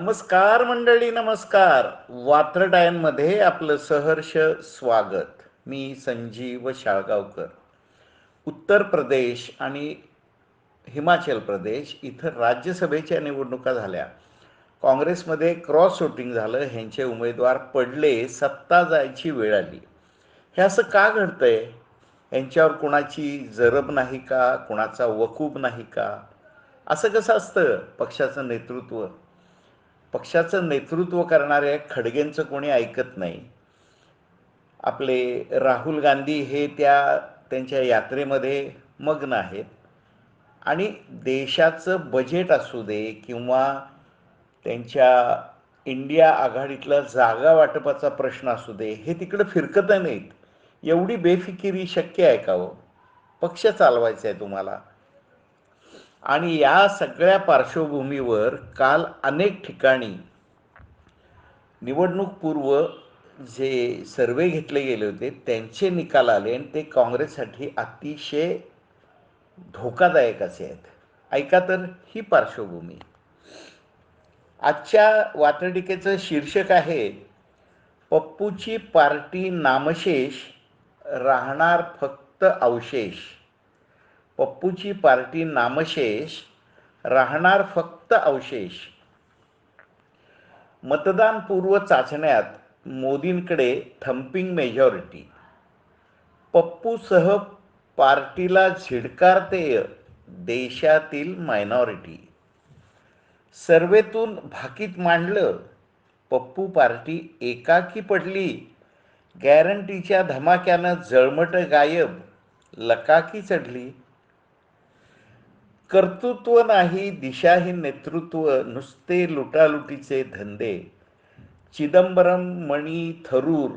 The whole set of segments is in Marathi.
नमस्कार मंडळी नमस्कार. वात्रडायनमध्ये आपलं सहर्ष स्वागत. मी संजीव शाळगावकर. उत्तर प्रदेश आणि हिमाचल प्रदेश इथं राज्यसभेच्या निवडणुका झाल्या. काँग्रेसमध्ये क्रॉस शूटिंग झालं ह्यांचे उमेदवार पडले सत्ता जायची वेळ आली. हे असं का घडतंय? यांच्यावर कुणाची जरब नाही का? कुणाचा वकूब नाही का? असं कसं असतं पक्षाचं नेतृत्व? पक्षाचं नेतृत्व करणाऱ्या खडगेंचं कोणी ऐकत नाही. आपले राहुल गांधी हे त्या त्यांच्या यात्रेमध्ये मग्न आहेत. आणि देशाचं बजेट असू दे किंवा त्यांच्या इंडिया आघाडीतला जागा वाटपाचा प्रश्न असू दे हे तिकडं फिरकत नाहीत. एवढी बेफिकिरी शक्य आहे का हो? पक्ष चालवायचा आहे तुम्हाला. आणि या सगळ्या पार्श्वभूमीवर काल अनेक ठिकाणी निवडणूकपूर्व जे सर्वे घेतले गेले होते त्यांचे निकाल आले आणि ते काँग्रेससाठी अतिशय धोकादायक असे आहेत. ऐका तर ही पार्श्वभूमी. आजच्या वात्रटिकेचं शीर्षक आहे पप्पूची पार्टी नामशेष राहणार फक्त अवशेष. पप्पूची पार्टी नामशेष राहणार फक्त अवशेष. मतदानपूर्व चाचण्यात मोदींकडे थम्पिंग मेजॉरिटी पप्पूसह पार्टीला झिडकारतेय देशातील मायनॉरिटी सर्वेतून भाकीत मांडलं पप्पू पार्टी एकाकी पडली. गॅरंटीच्या धमाक्यानं जळमट गायब लकाकी चढली. कर्तृत्व नाही दिशाहीन नेतृत्व नुसते लुटालुटीचे धंदे. चिदंबरम मणी थरूर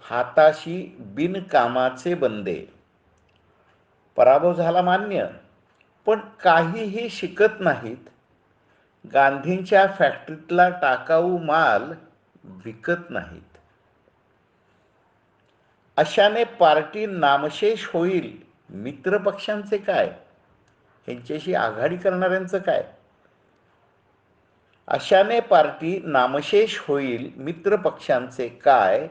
हाताशी बिनकामाचे बंदे. पराभव झाला मान्य पण काहीही शिकत नाहीत. गांधींच्या फॅक्टरीतला टाकाऊ माल विकत नाहीत. अशाने पार्टी नामशेष होईल मित्रपक्षांचे काय? ह्यांच्याशी आघाडी करणाऱ्यांचं काय? अशाने पार्टी नामशेष होईल मित्र पक्षांचे काय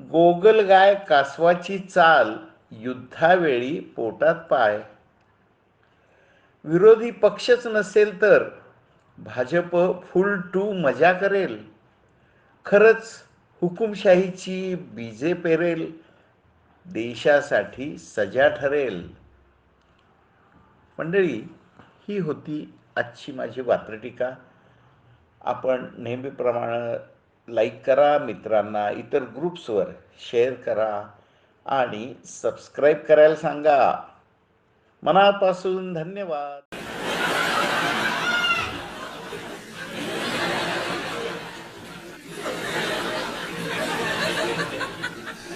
गोगलगाय कासवाची चाल युद्धावेळी पोटात पाय. विरोधी पक्षच नसेल तर भाजप फुल टू मजा करेल. खरंच हुकुमशाहीची बीजे पेरेल. देशासाठी सजा ठरेल. मंडळी ही होती आजची माझी वात्रटिका आपण नेहमीप्रमाणे लाईक करा मित्रांना इतर ग्रुप्सवर शेअर करा आणि सबस्क्राईब करायला सांगा. मनापासून धन्यवाद.